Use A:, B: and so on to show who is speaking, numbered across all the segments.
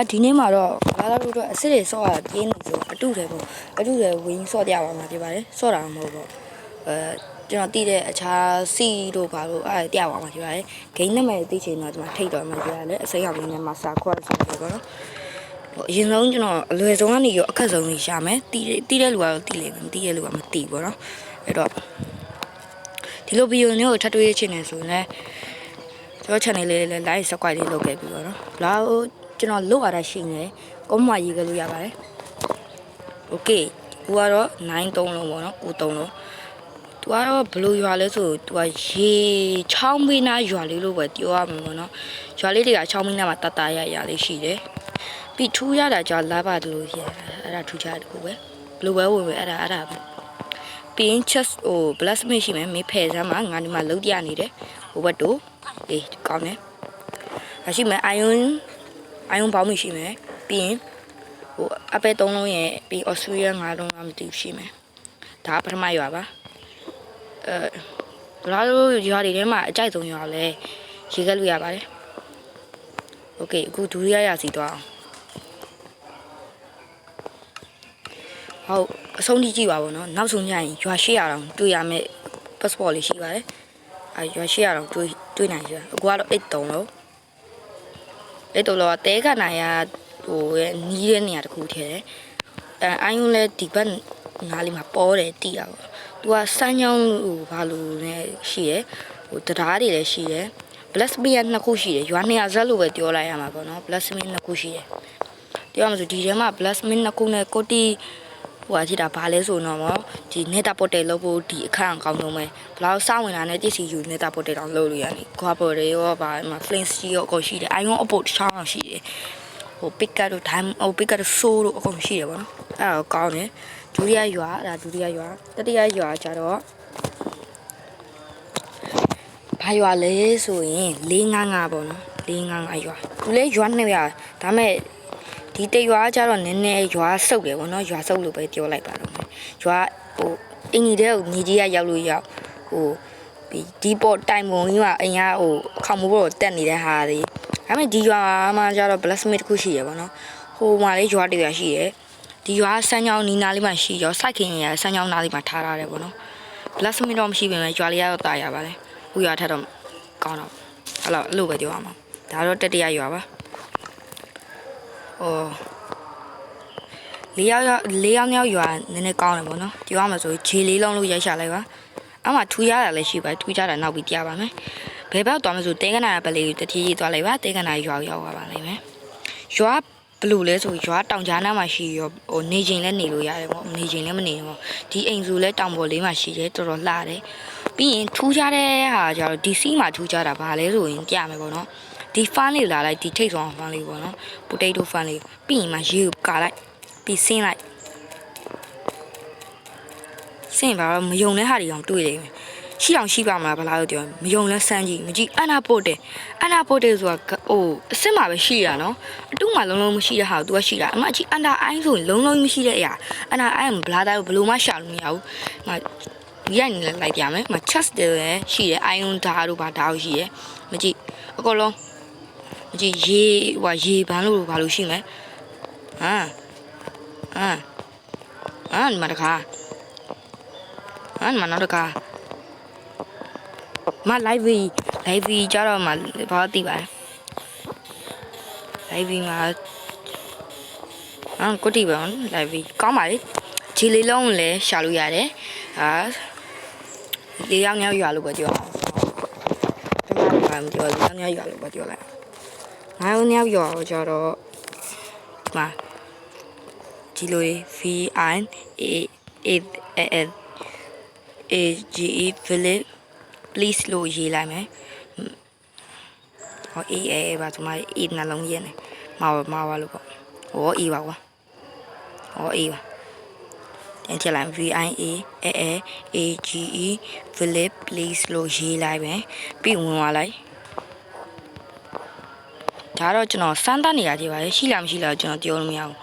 A: အဒီနေ့မှာတော့လာလာတို့တော့အစ်စ်တွေဆော့ရတာပြင်းနေဆိုအတုတယ်ပေါ့အတုတယ်ဝင်းဆော့ပြပါမှာဖြစ်ပါတယ်ဆော့တာမဟုတ်ပေါ့အဲကျွန်တော်တည်တဲ့အခြားစီတို့ဘာလို့အဲပြပါမှာဖြစ်ပါတယ်ဂိမ်းနံပါတ်သိချင်တော့ကျွန်တော်ထိတ်တော့မှာပြရတယ်အစိမ်းအောင်လေးနဲ့မှာစာခွက်ဆိုတော့ပေါ့နော်ဟိုအရင်ဆုံးကျွန်တော်အလွယ်ဆုံးကနေရောအခက်ဆုံးကြီးရှာမယ်တည်တည်တဲ့လူကတော့တည်လိမ့်မယ်မတည်တဲ့လူကမတည်ပေါ့နော်အဲ့တော့ဒီလိုဗီဒီယိုမျိုးကိုထပ်တွေ့ရချင်တယ်ဆိုရင်လည်းကျွန်တော် channel လေးလည်း like subscribe လေးလုပ်ခဲ့ပြီးတော့နော်ဘလောက် ကျွန်တော်လုပ်ရတာရှိနေတယ်ကောမရေးခဲ့လို့ရပါတယ် okay ကိုကတော့9 3လုံးပေါ့နော်ကို3လုံးသူကတော့ဘလို့ရွာလဲဆိုသူကရေချောင်းမင်းနာရွာလေးလို့ပဲပြောရမှာပေါ့နော်ရွာလေးတွေကချောင်းမင်းနာမှာတတ်တာရရလေးရှိတယ်ပြီးထူးရတာကြောင့်လာပါတယ်လို့ရအဲ့ဒါထူးခြားတယ်ကိုပဲဘလို့ပဲဝင်ပဲအဲ့ဒါအဲ့ဒါပဲပြီးရင် chest ဟို blast မရှိမယ်မေးဖယ်စမ်းမှာငါဒီမှာလုံးပြနေတယ်ဟိုဘက်တို့အေးကောင်းတယ်အရှိမယ် iron iron ဘောင်းမရှိမယ်ပြီးရင်ဟိုအပဲ3လုံးရဲ့ပြီး Australia 5လုံးလားမသိဘူးရှိမယ်ဒါပထမရွာပါအဲဘလာတို့ရွာတွေထဲမှာအကြိုက်ဆုံးရွာလဲရေကက်လို့ရပါတယ်โอเคအခုဒုတိယရာစီသွားအောင်ဟုတ်အဆုံးထိကြည့်ပါဘောနော်နောက်ဆုံးညရင်ရွာ800တောင်တွေ့ရမယ် passport လေးရှိပါတယ်အဲရွာ800တောင်တွေ့တွေ့နိုင်ရှိပါအခုကတော့8 3လို့ 8 3လို့တဲခနိုင်ရဟိုရဲ့နီးတဲ့နေရာတစ်ခုထဲတယ်အဲအိုင်းယွန်းလဲဒီဘက်နားလေးမှာပေါ်တယ်တီးတာပေါ့သူကစမ်းချောင်းဟိုဘာလို့လဲရှိရယ်ဟိုတရားတွေလည်းရှိရယ် blasphemy နှစ်ခုရှိတယ်ရွာနေရာဇက်လို့ပဲပြောလိုက်ရမှာပေါ့နော် blasphemy နှစ်ခုရှိတယ်ပြောရမှာဆိုဒီထဲမှာ blasphemy နှစ်ခုနဲ့ကိုတီ ဟိုအဖြစ်တာဘာလဲဆိုတော့မောဒီ neta portal လုပ်ဖို့ဒီအခန့်အကောင်းဆုံးပဲဘလောက်စောင့်ဝင်လာတဲ့ပစ္စည်းယူ neta portal တောင်လုပ်လို့ရတယ်ခွာပေါ်တွေရောဗာမှာ flint steel ရောအကုန်ရှိတယ် iron အပုတ်တစ်ချောင်းအောင်ရှိတယ်ဟို picker တို့ diamond ဟို picker တို့ soul တို့အကုန်ရှိတယ်ပေါ့နော်အဲ့ဒါကောင်းတယ်ဒုတိယရွာအဲ့ဒါဒုတိယရွာတတိယရွာကျတော့ဘာရွာလဲဆိုရင်455ပေါ့နော်455ရွာသူလဲရွာနှစ်ရွာဒါမဲ့ ဒီတရွာကျတော့နည်းနည်းရွာဆုပ်တယ်ပေါ့နော်ရွာဆုပ်လို့ပဲပြောလိုက်ပါတော့မယ်ရွာဟိုအင်ကြီးတဲ့ကိုမြေကြီးကရောက်လို့ရောက်ဟိုဒီဒီပေါ်တိုင်ပုံကြီးမှာအင်ကဟိုအခေါင်မိုးပေါ်တက်နေတဲ့ဟာတွေဒါမဲ့ဒီရွာမှာကျတော့ blacksmith တစ်ခုရှိရပေါ့နော်ဟိုမှာလေးရွာတရွာရှိတယ်ဒီရွာဆန်းချောင်းနီးနားလေးမှာရှိရောစိုက်ခင်ရဆန်းချောင်းနားလေးမှာထားရတယ်ပေါ့နော် blacksmith တော့မရှိပေမဲ့ရွာလေးကတော့တာရပါတယ်ဟိုရွာထက်တော့ကောင်းတော့အဲ့လိုအဲ့လိုပဲပြောရမှာဒါတော့တတိယရွာပါ ဟိုလေးယောက်ယောက်လေးယောက်ယောက်ရွာနည်းနည်းကောင်းတယ်ပေါ့နော်ပြောရမှာဆိုခြေလေးလုံးလို့ရိုက်ရှာလိုက်ပါအမှထူရတာလည်းရှိပါတယ်ထူကြတာနောက်ပြီးပြပါမယ်ဘယ်ဘက်သွားမလို့တဲကနာပလေးတတိယသွားလိုက်ပါတဲကနာရွာကိုရောက်ပါပါလိမ့်မယ်ရွာဘလို့လဲဆိုရွာတောင်ကြားနားမှာရှိရောဟိုနေချိန်လည်းနေလို့ရတယ်ပေါ့နေချိန်လည်းမနေဘူးပေါ့ဒီအိမ်စုလည်းတောင်ပေါ်လေးမှာရှိတယ်တော်တော်လှတယ်ပြီးရင်ထူးခြားတဲ့ဟာကျတော့ဒီစီးမှာထူးခြားတာဘာလဲဆိုရင်ကြမယ်ပေါ့နော် ဒီဖန်းလေးလာလိုက်ဒီထိတ်ဆောင်ဖန်းလေးပေါ့နော်ပူတိတ်တိုဖန်းလေးပြီးရင်မှရေကိုကာလိုက်ပြီးဆင်းလိုက်ဆင်းပါတော့မယုံတဲ့ဟာတွေအောင်တွေ့တယ်ရှိအောင်ရှိပါမလားဘလားလို့ပြောမယုံလဲစမ်းကြည့်မကြည့်အနာပို့တယ်အနာပို့တယ်ဆိုတာဟိုအစ်စ်မှာပဲရှိရနော်အတုမှာလုံးလုံးမရှိတဲ့ဟာကို तू ကရှိတာအမအကြီးအန်တာအိုင်းဆိုရင်လုံးလုံးမရှိတဲ့အရာအန်တာအိုင်းဘလားသားဘလို့မှရှာလို့မရဘူးငါဒီကနေလည်းလိုက်ပြမယ်မ chest တယ်လည်းရှိတယ် iron ဓာတ်တို့ဘာဓာတ်ရှိတယ်မကြည့်အကုန်လုံး မကြည့်ရေဟိုရေဘန်းလို့ဘာလို့ရှိမယ်ဟမ်ဟမ်ဟမ်မတကားဟမ်မနောက်တကားမ live live ကြတော့မှဘာသိပါလဲ live မှာအမ်ကိုတီပါ live ကောင်းပါလေဂျီလေးလုံးလည်းရှာလို့ရတယ်ဟာလေးယောက်ယောက်ရွာလို့ပဲပြောအောင်ကျွန်တော်ကမပြောလေးယောက်ယောက်ရွာလို့ပဲပြောလိုက် ငါးယောက်ရွာတော့ကြတော့ဒီမှာဂျီလို V I A A L A G E Philip please လို့ရေးလိုက်မယ်ဟော A A ပါဒီမှာ A နှလုံးရေးနေမှာမှာပါလို့ပေါ့ဟော A ပါကွာဟော A ပါပြန်ချက်လိုက် V I A A A A G E Philip please လို့ရေးလိုက်မယ်ပြီးဝင်သွားလိုက် ဒါတော့ကျွန်တော်စမ်းသပ်နေရသေးပါလေရှိလားမရှိလားကျွန်တော်ပြောလို့မရဘူး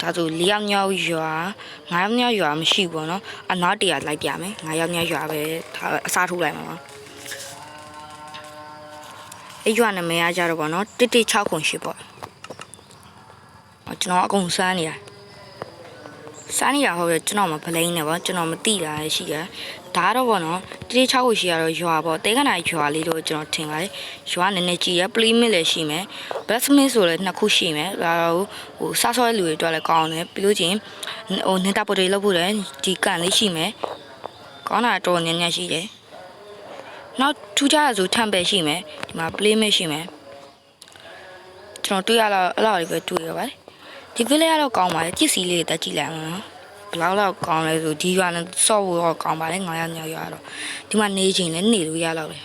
A: ဒါဆို၄ယောက်ညောက်ရွာ၅ယောက်ညောက်ရွာမရှိဘူးပေါ့နော်အနောက်တရလိုက်ပြမယ်၅ယောက်ညောက်ရွာပဲထားအစားထိုးလိုက်မှာပါအဲ့ရွာနာမည်ကကြတော့ဗောနော်116ခုရှိပေါ့အော်ကျွန်တော်အကုန်စမ်းနေတာစမ်းနေတာဟုတ်တယ်ကျွန်တော်မဖလိန်နဲ့ဗောကျွန်တော်မသိတာလည်းရှိတယ် ဒါကတော့ဗောနော်116ခုရှိရတော့ရွာပေါ့တဲခဏရွာလေးတော့ကျွန်တော်ထင်ပါတယ်ရွာနည်းနည်းကြည်ရပလီမစ်လည်းရှိမယ်ဘက်စမစ်ဆိုလည်းနှစ်ခုရှိမယ်ဒါတော့ဟိုစားဆောတဲ့လူတွေအတွက်လည်းကောင်းတယ်ပြီးလို့ချင်းဟိုနေတာပိုတွေလောက်ဖို့လည်းဒီကန်လေးရှိမယ်ကောင်းတာတော်များများရှိတယ်နောက်ထူးခြားရဆိုထမ်ပဲရှိမယ်ဒီမှာ play မဲ့ရှိမယ်ကျွန်တော်တွေ့ရတော့အဲ့လောက်လေးပဲတွေ့ရပါတယ်ဒီ village ကတော့ကောင်းပါတယ်ကြည့်စီလေးတက်ကြည့်လိုက်အောင်နော်ဘယ် လောက်လောက်ကောင်းလဲဆိုဒီရွာနဲ့ဆော့ဖို့တော့ကောင်းပါတယ်900ညရွာတော့ဒီမှာနေချိန်လည်းနေလို့ရတော့တယ်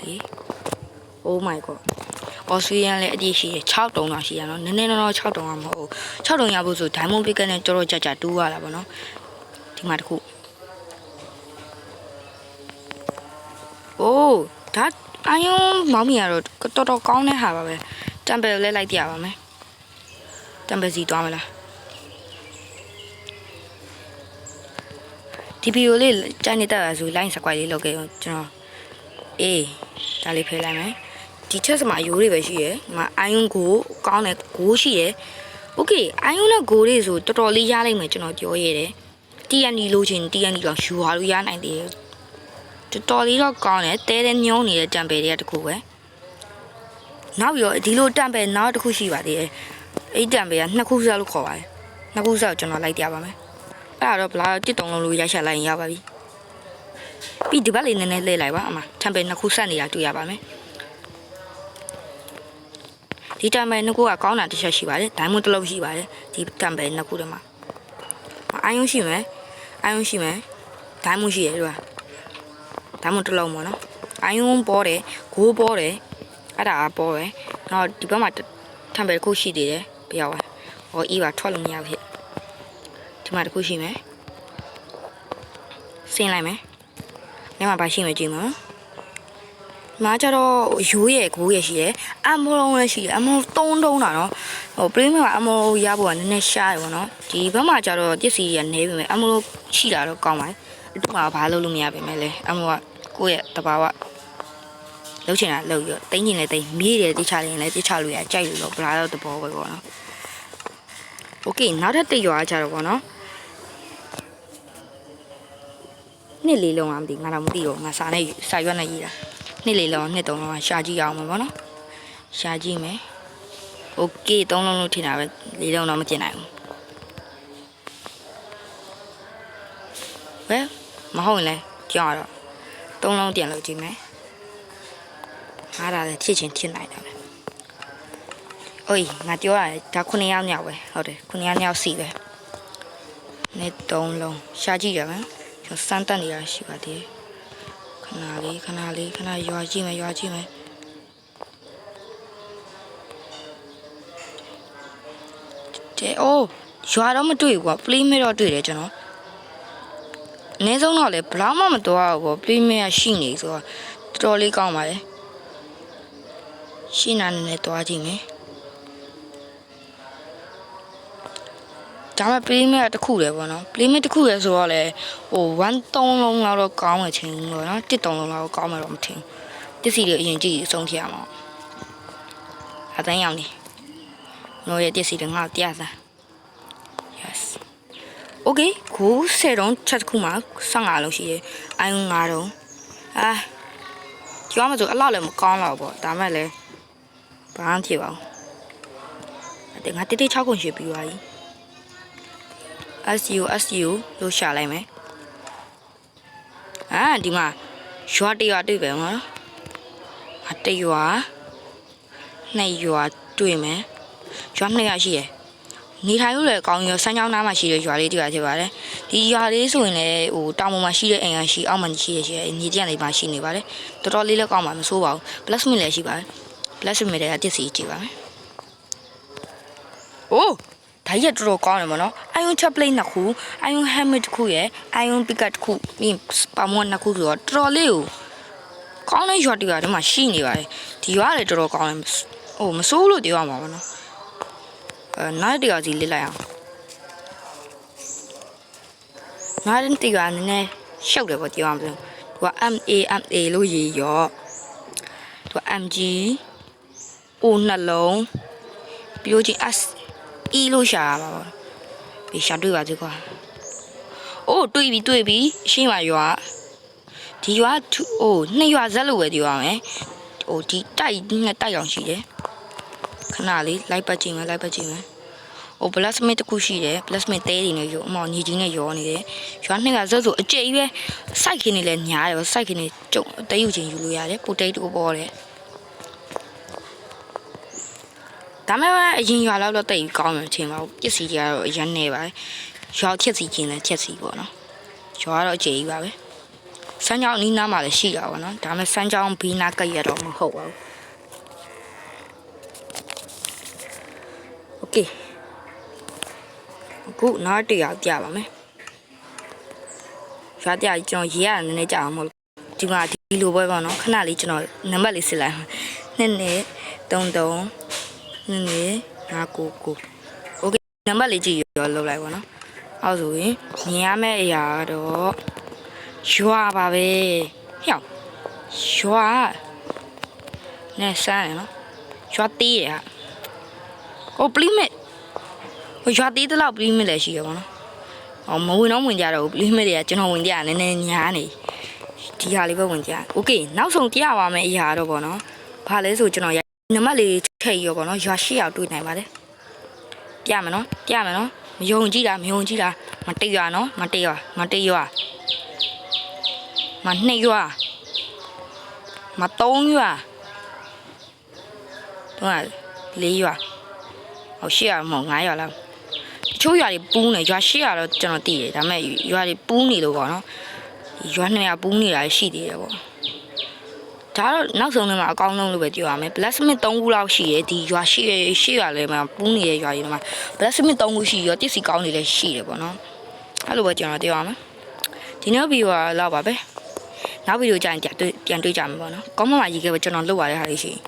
A: ဒီ Oh my god အော်စတြေးလျလည်းအကြည့်ရှိတယ်6တုံးတော့ရှိရနော်နည်းနည်းတော့6တုံးကမဟုတ်6တုံးရဖို့ဆို diamond pick နဲ့တော်တော်ကြကြတူးရတာပေါ့နော်ဒီမှာတစ်ခု။အိုးဒါအာယုံမောင်မီကတော့တော်တော်ကောင်းတဲ့ဟာပါပဲ။တမ်ပယ်လဲလိုက်ပြရပါမယ်။တမ်ပယ်စီသွားမလား။ ဒီဗီဒီယိုလေးကြိုက်နေတာဆို line subscribe လေးလုပ်ခဲ့အောင်ကျွန်တော်အေးဒါလေးဖေးလိုက်မယ်။ဒီချက်စမှာရိုးတွေပဲရှိရယ်။ဒီမှာအာယုံကိုကောင်းတဲ့ကိုရှိရယ်။ Okay အာယုံနဲ့ကိုတွေဆိုတော်တော်လေးရလိုက်မယ်ကျွန်တော်ပြောရတယ်။ TND လို့ချင်း TND တော့ယူဟာလို့ရနိုင်တယ်။တော်တော်လေးတော့ကောင်းတယ်တဲတဲညုံနေတဲ့တံပယ်တွေကတခုပဲနောက်ပြီးတော့ဒီလိုတံပယ်နောက်တစ်ခုရှိပါသေးတယ်အဲ့တံပယ်ကနှစ်ခုဆက်လို့ခေါ်ပါတယ်နှစ်ခုဆက်ကိုကျွန်တော်လိုက်ပြပါမယ် အဲ့ဒါတော့ဘလားတစ်တုံလုံးလို့ရိုက်ချက်လိုက်ရင်ရပါပြီပြီးဒီဘက်လေးနည်းနည်းလှည့်လိုက်ပါအမတံပယ်နှစ်ခုဆက်နေတာတွေ့ရပါမယ်ဒီတံပယ်နှစ်ခုကကောင်းတာတစ်ချက်ရှိပါတယ်ဒိုင်းမွန်တစ်လုံးရှိပါတယ်ဒီတံပယ်နှစ်ခုတည်းမှာအာယုံရှိမယ်အာယုံရှိမယ်ဒိုင်းမွန်ရှိတယ်ဒီကဒါမှမဟုတ်တစ်လုံးပေါ့နော်အာယုံပေါ်တယ်ဂိုးပေါ်တယ်အဲ့ဒါကပေါ်တယ်နောက်ဒီဘက်မှာထံပဲတစ်ခုရှိသေးတယ်ပြရပါဟောအေးပါထွက်လို့မရဘူးဖြစ် ဒီမှာတစ်ခုရှိမယ်ဆင်းလိုက်မယ်။နေမှာပါရှိမယ်ကြည့်မလား။မားကြတော့ရိုးရယ်ကိုးရယ်ရှိတယ်။အမောလုံးလည်းရှိတယ်။အမောသုံးတုံးတာနော်။ဟိုပရင်းမှာအမောရဖို့ကနည်းနည်းရှားတယ်ပေါ့နော်။ဒီဘက်မှာကြတော့ပစ္စည်းရနေပြီမယ်။အမောရှိတာတော့ကောင်းပါလေ။ဒီမှာဘာလုပ်လို့မရပါမယ်လေ။အမောကကိုယ့်ရဲ့တဘာဝလောက်ချင်တာလောက်ပြီးတော့တင်းကျင်လည်းတင်းမြေးတယ်တိချလည်းလည်းတိချလို့ရကြိုက်လို့တော့ဘလာတော့တဘောပဲပေါ့နော်။ Okay နောက်ထပ်တစ်ရွာကြတော့ပေါ့နော်။ နှစ်လေးလုံးအောင်မသိငါတော့မသိတော့ငါစာနဲ့စာရွက်နဲ့ရေးတာနှစ်လေးလုံးနှစ်သုံးလုံးရှာကြည့်အောင်မယ်ပေါ့နော်ရှာကြည့်မယ်โอเคသုံးလုံးလို့ထင်တာပဲလေးလုံးတော့မကျင်နိုင်ဘူးဘယ်မဟုတ်ရင်လဲကြောက်ရတော့သုံးလုံးပြန်လုပ်ကြည့်မယ်အားဒါလည်းဖြစ်ချင်းဖြစ်နိုင်တာပဲအိုးငါပြောရတယ်ဒါ9ယောက်မြောက်ပဲဟုတ်တယ်9ယောက်မြောက်စီပဲနဲ့သုံးလုံးရှာကြည့်ရမယ် ကျွန်တော်စမ်းတက်နေတာရှိပါသေးတယ်ခဏလေးခဏလေးခဏရွာကြည့်မယ်ရွာကြည့်မယ်တဲ့အိုးရွာတော့မတွေ့ဘူးကွာ play မဲတော့တွေ့တယ်ကျွန်တော်အနည်းဆုံးတော့လေဘလောက်မှမတော်ဘူးပေါ့ပလေးမရရှိနေဆိုတော့တော်တော်လေးကောင်းပါလေရှိနာနေနဲ့တွားကြည့်မယ် ဒါမှ play mate တစ်ခုတည်းပေါ့နော် play mate တစ်ခုတည်းဆိုတော့လေဟို1 3လုံးလောက်တော့ကောင်းမယ်ချင်းဘူးပေါ့နော်1 3လုံးလောက်တော့ကောင်းမှာတော့မထင်ဘူးတစ်စီတွေအရင်ကြည့်အဆုံးဖြတ်ရမှာအတန်းရောက်နေနော်ရဲ့တစ်စီတွေငါ့တရားစား yes okay ကို10လုံးချက်တစ်ခုမှာ15လုံးရှိရဲအိုင်9လုံးအာပြောမှဆိုအဲ့လောက်လည်းမကောင်းတော့ပေါ့ဒါမှလည်းဘာမှဖြစ်ပါဘူးအဲ့ဒါငါတိတိ6ခုရွှေ့ပြီးသွားပြီ SU SU လို့ရှာလိုက်မယ်အာဒီမှာရွာတရွာတွေ့ပဲမနော်အတရွာနှစ်ရွာတွေ့မယ်ရွာနှစ်ရွာရှိတယ်နေထိုင်လို့လည်းကောင်းရောစမ်းချောင်းနားမှာရှိတဲ့ရွာလေးတရွာဖြစ်ပါတယ်ဒီရွာလေးဆိုရင်လည်းဟိုတောင်ပေါ်မှာရှိတဲ့အိမ်ကရှိအောက်မှာရှိရရှိနေကြနေပါရှိနေပါတယ်တော်တော်လေးလည်းကောင်းပါမဆိုးပါဘူး plus min လည်းရှိပါတယ် plus min တွေကတစ်စီကြည့်ပါမယ်အိုး ဒါကြီးကတော်တော်ကောင်းတယ်မနော်အိုင်ယွန်ချက်ပလိတ်နှစ်ခုအိုင်ယွန်ဟမ်မစ်တစ်ခုရယ်အိုင်ယွန်ပီကတ်တစ်ခုပြီးပါမွန်နှစ်ခုဆိုတော့တော်တော်လေးကိုကောင်းတဲ့ရွာတရွာဒီမှာရှိနေပါတယ်ဒီရွာလည်းတော်တော်ကောင်းတယ်ဟိုမဆိုးလို့ပြောရမှာပါနော်အဲနောက်တစ်ရွာစီလစ်လိုက်အောင်နောက်တစ်ရွာနည်းနည်းရှုပ်တယ်ပေါ့ပြောရမလို့သူက MA MA လို့ရေးရောသူက MG O နှလုံးပြီးလို့ချင်း S E လို့ရှာရမှာပေါ့ဒီရှာတွေ့ပါသေးကွာအိုးတွေ့ပြီတွေ့ပြီအရှင်းပါရွာဒီရွာသူအိုးနှစ်ရွာဇက်လို့ပဲပြောရမယ်ဟိုဒီတိုက်နှစ်တိုက်အောင်ရှိတယ်ခဏလေးလိုက်ပတ်ကြည့်မယ်လိုက်ပတ်ကြည့်မယ်ဟို plasmid တစ်ခုရှိတယ် plasmid တဲတွေနဲ့ရောအမောင်ညီကြီးနဲ့ရောနေတယ်ရွာနှစ်ကဇက်ဆိုအကျိပဲစိုက်ခင်းနေလဲညားတယ်စိုက်ခင်းနေကျုံတဲယူချင်းယူလို့ရတယ်ပိုတိတ်ကိုပေါ်တယ် ဒါမဲ့အရင်ရွာလောက်တော့တိတ်ကောင်းမှချင်းပါဘူးပစ္စည်းတွေကတော့အရင်နေပါတယ်ရွာချက်စီချင်းလဲချက်စီပေါ့နော်ရွာကတော့အကျိပါပဲစမ်းကြောင်းအနီးနားမှာလည်းရှိတာပေါ့နော်ဒါမဲ့စမ်းကြောင်းဘီနာကက်ရတော့မဟုတ်ပါဘူးโอเค အခုနောက်တစ်ယောက်ပြပါမယ်ရွာပြကျွန်တော်ရေးရတာနည်းနည်းကြာအောင်မဟုတ်လို့ဒီမှာဒီလိုပဲပေါ့နော်ခဏလေးကျွန်တော်နံပါတ်လေးစစ်လိုက်နှစ်နှစ်သုံး သုံးနှစ်နှစ်ငါကိုကိုโอเคနံပါတ်လေးကြည့်ရောလောက်လိုက်ပါနော်အောက်ဆိုရင်မြင်ရမယ့်အရာကတော့ရွာပါပဲဟျောက်ရွာနဲ့စမ်းရနော်ရွာတီးရဟာဟိုပလီမက် ဟိုရွာသေးတလောက်ပြီးမလဲရှိရပါတော့။အော်မဝင်တော့ဝင်ကြတော့ဘူးပြီးမတွေကကျွန်တော်ဝင်ကြရနည်းနည်းညားနေ။ဒီဟာလေးပဲဝင်ကြ။ Okay နောက်ဆုံးပြရပါမယ်အရာတော့ပေါ့နော်။ဘာလဲဆိုကျွန်တော်ရ နံပါတ်လေးထည့်ရောပေါ့နော်။ရွာရှိအောင်တွေ့နိုင်ပါတယ်။ပြမယ်နော်။ပြမယ်နော်။မယုံကြည်တာမယုံကြည်တာမတိတ်ရွာနော်မတိတ်ရွာမတိတ်ရွာမနှိတ်ရွာမတုံးရွာတော့လေးရွာဟောရှိရမဟုတ်9ရွာလောက်တချို့ရွာတွေပူးနေရွာရှိရတော့ကျွန်တော်သိတယ်ဒါပေမဲ့ရွာတွေပူးနေလို့ပေါ့နော်ဒီရွာနှစ်ရွာပူးနေတာရှိသေးတယ်ပေါ့ ဒါတော့နောက်ဆုံးထဲမှာအကောင်းဆုံးလို့ပဲပြောရမယ် blacksmith 3ခုလောက်ရှိရဒီရွာရှိရရှိရလဲမှာပူးနေတဲ့ရွာတွေမှာ blacksmith 3ခုရှိရောတစ်စီကောင်းနေလဲရှိတယ်ပေါ့နော်အဲ့လိုပဲကျွန်တော်ပြောရမယ်ဒီနေ့ဗီဒီယိုကတော့လောက်ပါပဲနောက်ဗီဒီယိုကျရင်ပြန်တွေ့ပြန်တွေ့ကြမှာပေါ့နော်ကောင်းမမရေးခဲ့ပဲကျွန်တော်လုပ်ရတဲ့ဟာလေးရှိရင်